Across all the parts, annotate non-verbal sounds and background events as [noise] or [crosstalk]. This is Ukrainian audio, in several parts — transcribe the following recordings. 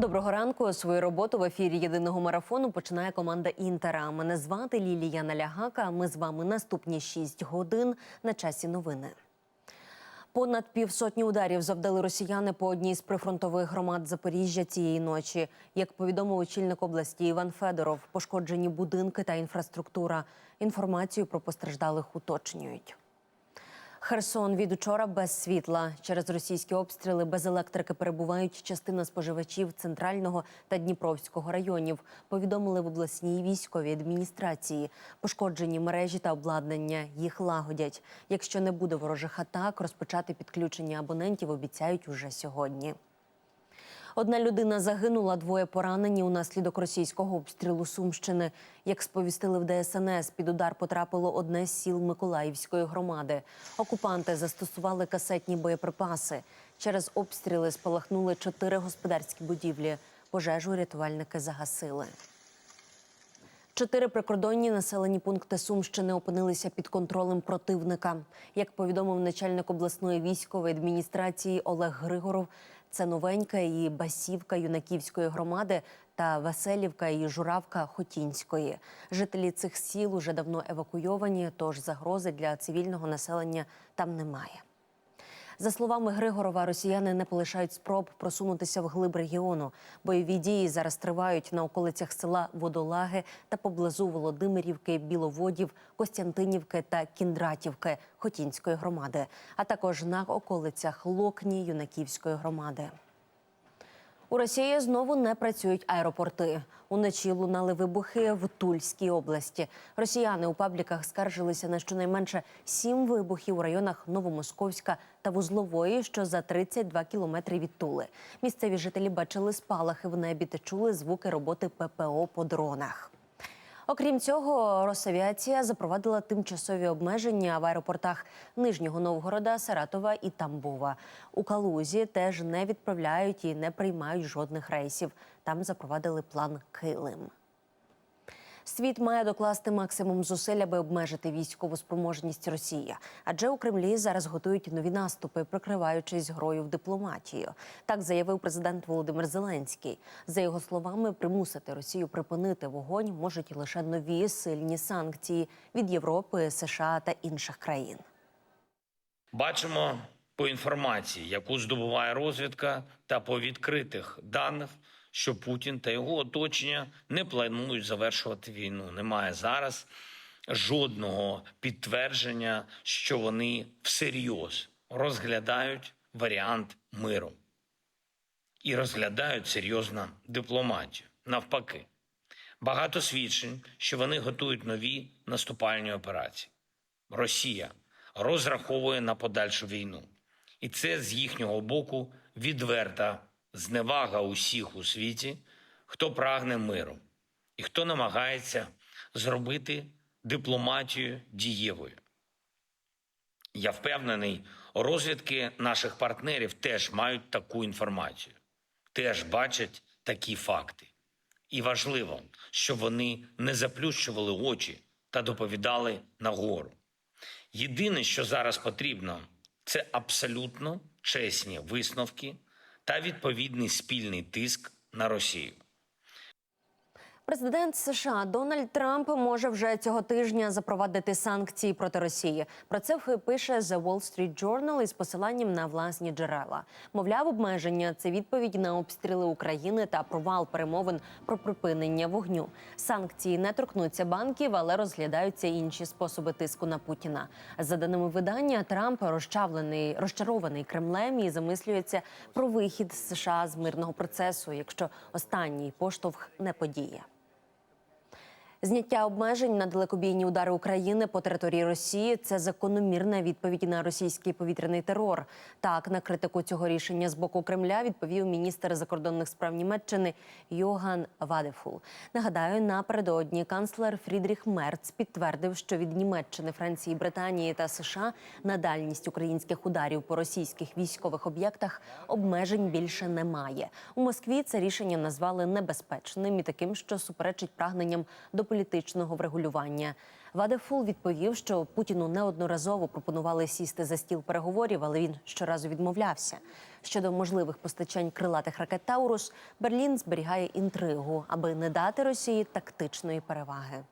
Доброго ранку. Свою роботу в ефірі єдиного марафону починає команда Інтера. Мене звати Лілія Налягака. Ми з вами наступні 6 годин на часі новини. Понад півсотні ударів завдали росіяни по одній з прифронтових громад Запоріжжя цієї ночі. Як повідомив очільник області Іван Федоров, пошкоджені будинки та інфраструктура. Інформацію про постраждалих уточнюють. Херсон від учора без світла. Через російські обстріли без електрики перебувають частина споживачів центрального та Дніпровського районів. Повідомили в обласній військовій адміністрації. Пошкоджені мережі та обладнання їх лагодять. Якщо не буде ворожих атак, розпочати підключення абонентів обіцяють уже сьогодні. Одна людина загинула, двоє поранені унаслідок російського обстрілу Сумщини. Як сповістили в ДСНС, під удар потрапило одне з сіл Миколаївської громади. Окупанти застосували касетні боєприпаси. Через обстріли спалахнули чотири господарські будівлі. Пожежу рятувальники загасили. Чотири прикордонні населені пункти Сумщини опинилися під контролем противника. Як повідомив начальник обласної військової адміністрації Олег Григоров, це Новенька і Басівка Юнаківської громади та Веселівка і Журавка Хотінської. Жителі цих сіл уже давно евакуйовані, тож загрози для цивільного населення там немає. За словами Григорова, росіяни не полишають спроб просунутися вглиб регіону. Бойові дії зараз тривають на околицях села Водолаги та поблизу Володимирівки, Біловодів, Костянтинівки та Кіндратівки Хотінської громади, а також на околицях Локні Юнаківської громади. У Росії знову не працюють аеропорти. Уночі лунали вибухи в Тульській області. Росіяни у пабліках скаржилися на щонайменше сім вибухів у районах Новомосковська та Вузлової, що за 32 кілометри від Тули. Місцеві жителі бачили спалахи в небі та чули звуки роботи ППО по дронах. Окрім цього, Росавіація запровадила тимчасові обмеження в аеропортах Нижнього Новгорода, Саратова і Тамбова. У Калузі теж не відправляють і не приймають жодних рейсів. Там запровадили план Килим. Світ має докласти максимум зусиль, аби обмежити військову спроможність Росії. Адже у Кремлі зараз готують нові наступи, прикриваючись грою в дипломатію. Так заявив президент Володимир Зеленський. За його словами, примусити Росію припинити вогонь можуть лише нові сильні санкції від Європи, США та інших країн. Бачимо по інформації, яку здобуває розвідка, та по відкритих даних, що Путін та його оточення не планують завершувати війну. Немає зараз жодного підтвердження, що вони всерйоз розглядають варіант миру і розглядають серйозно дипломатію. Навпаки, багато свідчень, що вони готують нові наступальні операції. Росія розраховує на подальшу війну. І це з їхнього боку відверта зневага усіх у світі, хто прагне миру і хто намагається зробити дипломатію дієвою. Я впевнений, розвідки наших партнерів теж мають таку інформацію, теж бачать такі факти. І важливо, щоб вони не заплющували очі та доповідали нагору. Єдине, що зараз потрібно, це абсолютно чесні висновки та відповідний спільний тиск на Росію. Президент США Дональд Трамп може вже цього тижня запровадити санкції проти Росії. Про це пише The Wall Street Journal із посиланням на власні джерела. Мовляв, обмеження це відповідь на обстріли України та провал перемовин про припинення вогню. Санкції не торкнуться банків, але розглядаються інші способи тиску на Путіна. За даними видання, Трамп розчавлений розчарований Кремлем і замислюється про вихід США з мирного процесу, якщо останній поштовх не подіє. Зняття обмежень на далекобійні удари України по території Росії це закономірна відповідь на російський повітряний терор. Так на критику цього рішення з боку Кремля відповів міністр закордонних справ Німеччини Йоган Вадефул. Нагадаю, напередодні канцлер Фрідріх Мерц підтвердив, що від Німеччини, Франції, Британії та США на дальність українських ударів по російських військових об'єктах обмежень більше немає. У Москві це рішення назвали небезпечним і таким, що суперечить прагненням до політичного врегулювання. Вадефул відповів, що Путіну неодноразово пропонували сісти за стіл переговорів, але він щоразу відмовлявся. Щодо можливих постачань крилатих ракет Таурус, Берлін зберігає інтригу, аби не дати Росії тактичної переваги.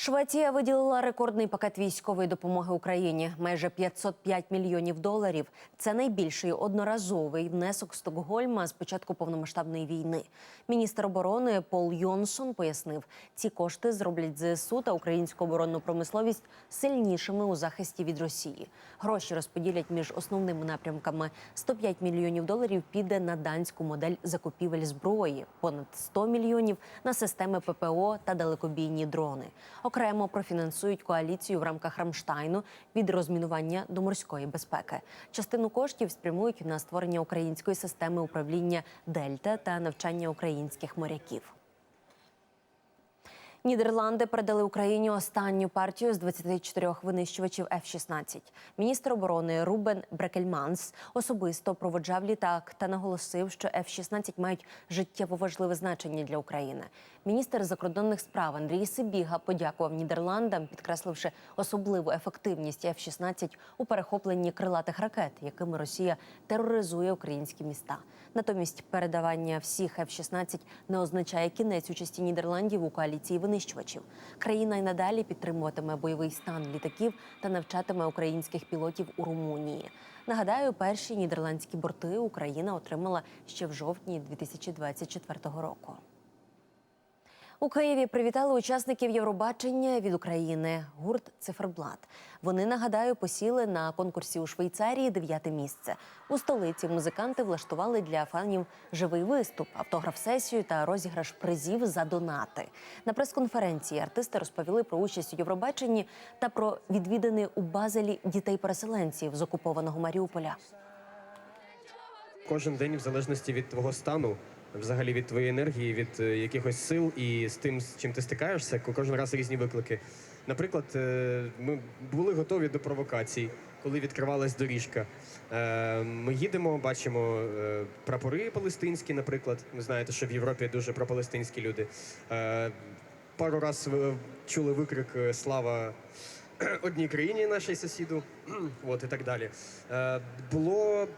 Швеція виділила рекордний пакет військової допомоги Україні майже 505 мільйонів доларів. Це найбільший одноразовий внесок Стокгольма з початку повномасштабної війни. Міністр оборони Пол Йонсон пояснив, ці кошти зроблять ЗСУ та українську оборонну промисловість сильнішими у захисті від Росії. Гроші розподілять між основними напрямками. 105 мільйонів доларів піде на данську модель закупівель зброї, понад 100 мільйонів на системи ППО та далекобійні дрони. Окремо профінансують коаліцію в рамках Рамштайну від розмінування до морської безпеки. Частину коштів спрямують на створення української системи управління Дельта та навчання українських моряків. Нідерланди передали Україні останню партію з 24 винищувачів F-16. Міністр оборони Рубен Брекельманс особисто проводжав літак та наголосив, що F-16 мають життєво важливе значення для України. Міністр закордонних справ Андрій Сибіга подякував Нідерландам, підкресливши особливу ефективність F-16 у перехопленні крилатих ракет, якими Росія тероризує українські міста. Натомість передавання всіх F-16 не означає кінець участі Нідерландів у коаліції винищувачів. Країна й надалі підтримуватиме бойовий стан літаків та навчатиме українських пілотів у Румунії. Нагадаю, перші нідерландські борти Україна отримала ще в жовтні 2024 року. У Києві привітали учасників Євробачення від України гурт Циферблат. Вони нагадаю посіли на конкурсі у Швейцарії дев'яте місце. У столиці музиканти влаштували для фанів живий виступ, автограф-сесію та розіграш призів за донати. На прес-конференції артисти розповіли про участь у Євробаченні та про відвідини у Базелі дітей-переселенців з окупованого Маріуполя. Кожен день, в залежності від твого стану, взагалі від твоєї енергії, від е, якихось сил і з тим, з чим ти стикаєшся, кожен раз різні виклики. Наприклад, е, ми були готові до провокацій, коли відкривалась доріжка. Е, Ми їдемо, бачимо прапори палестинські, наприклад. Ви знаєте, що в Європі дуже пропалестинські люди. Пару раз чули викрик Слава [clears throat] одній країні, нашій сусіду, [clears throat] от і так далі. Було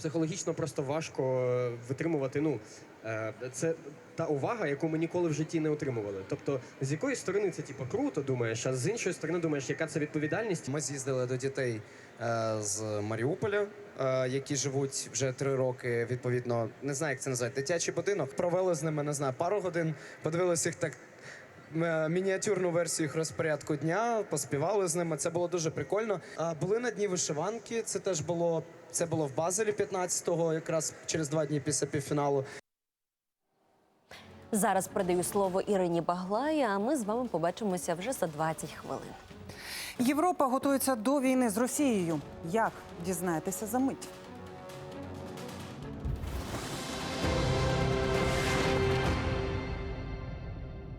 психологічно просто важко е, витримувати. Ну е, це та увага, яку ми ніколи в житті не отримували. Тобто, з якої сторони це типу круто думаєш, а з іншої сторони думаєш, яка це відповідальність. Ми з'їздили до дітей е, з Маріуполя, які живуть вже три роки. Відповідно, не знаю, як це називається, дитячий будинок. Провели з ними не знаю пару годин. Подивилися їх так. Мініатюрну версію їх розпорядку дня, поспівали з ними. Це було дуже прикольно. Були на дні вишиванки. Це теж було це було в Базелі 15-го, якраз через два дні після півфіналу. Зараз передаю слово Ірині Баглай, а ми з вами побачимося вже за 20 хвилин. Європа готується до війни з Росією. Як дізнаєтеся за мить?